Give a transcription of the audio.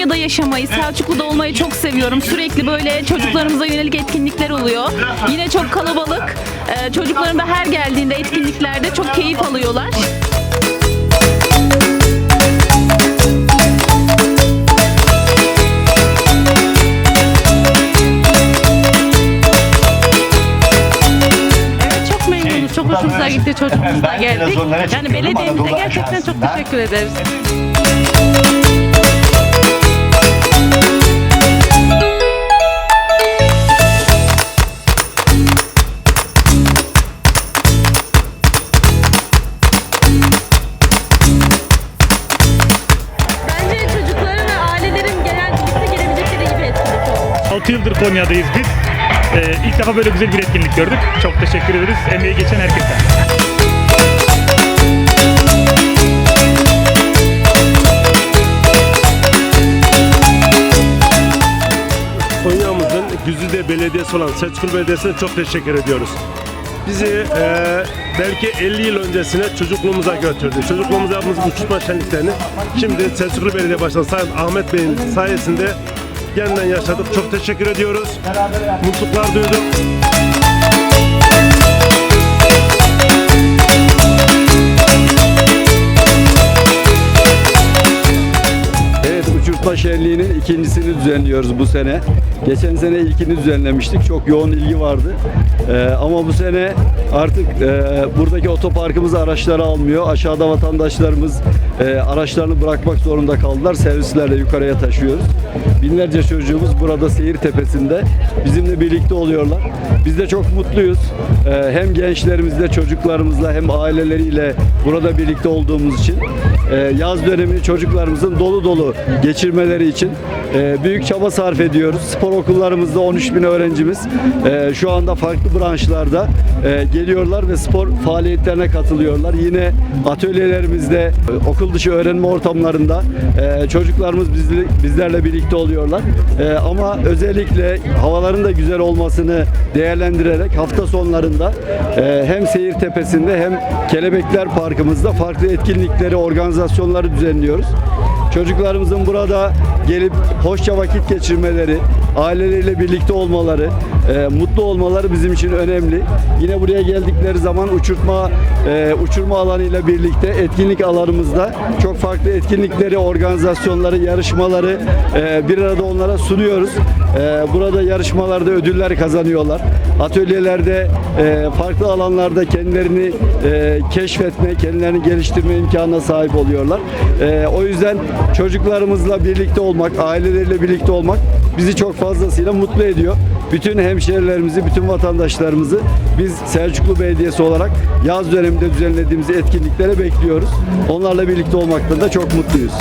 Konya'da yaşamayı, Selçuklu'da olmayı çok seviyorum. Sürekli böyle çocuklarımıza yönelik etkinlikler oluyor. Yine çok kalabalık. Ee, çocuklarım da her geldiğinde etkinliklerde çok keyif alıyorlar. Evet çok memnunuz. Çok hoşumuza gitti. Çocuğumuzla geldik. Yani belediyemize gerçekten çok teşekkür ederiz. 6 yıldır Konya'dayız biz. Ee, ilk defa böyle güzel bir etkinlik gördük. Çok teşekkür ederiz emeği geçen herkese. Konya'mızın Güzide Belediyesi olan Selçuklu Belediyesi'ne çok teşekkür ediyoruz. Bizi eee, belki 50 yıl öncesine çocukluğumuza götürdü. Çocukluğumuza yaptığımız uçurtma şenliklerini şimdi Selçuklu Belediye Başkanı Sayın Ahmet Bey'in sayesinde yeniden yaşadık. Çok teşekkür ediyoruz. Mutluluklar duydum. Uçurtma şenliğinin ikincisini düzenliyoruz bu sene. Geçen sene ilkini düzenlemiştik. Çok yoğun ilgi vardı. Ee, ama bu sene artık e, buradaki otoparkımız araçları almıyor. Aşağıda vatandaşlarımız e, araçlarını bırakmak zorunda kaldılar. Servislerle yukarıya taşıyoruz. Binlerce çocuğumuz burada seyir tepesinde bizimle birlikte oluyorlar. Biz de çok mutluyuz. Ee, hem gençlerimizle, çocuklarımızla hem aileleriyle burada birlikte olduğumuz için e, yaz dönemini çocuklarımızın dolu dolu geçirmeleri için e, büyük çaba sarf ediyoruz. Spor okullarımızda 13 bin öğrencimiz e, şu anda farklı branşlarda e, geliyorlar ve spor faaliyetlerine katılıyorlar. Yine atölyelerimizde, okul dışı öğrenme ortamlarında çocuklarımız bizle- bizlerle birlikte oluyorlar. Ama özellikle havaların da güzel olmasını değerlendirerek hafta sonlarında hem Seyir Tepesi'nde hem Kelebekler Parkımızda farklı etkinlikleri, organizasyonları düzenliyoruz. Çocuklarımızın burada gelip hoşça vakit geçirmeleri, aileleriyle birlikte olmaları, e, mutlu olmaları bizim için önemli. Yine buraya geldikleri zaman uçurtma e, uçurma alanıyla birlikte etkinlik alanımızda çok farklı etkinlikleri, organizasyonları, yarışmaları e, bir arada onlara sunuyoruz. E, burada yarışmalarda ödüller kazanıyorlar. Atölyelerde e, farklı alanlarda kendilerini e, keşfetme, kendilerini geliştirme imkanına sahip oluyorlar. E, o yüzden çocuklarımızla birlikte olmak, aileleriyle birlikte olmak bizi çok fazlasıyla mutlu ediyor. Bütün hemşehrilerimizi, bütün vatandaşlarımızı biz Selçuklu Belediyesi olarak yaz döneminde düzenlediğimiz etkinliklere bekliyoruz. Onlarla birlikte olmaktan da çok mutluyuz.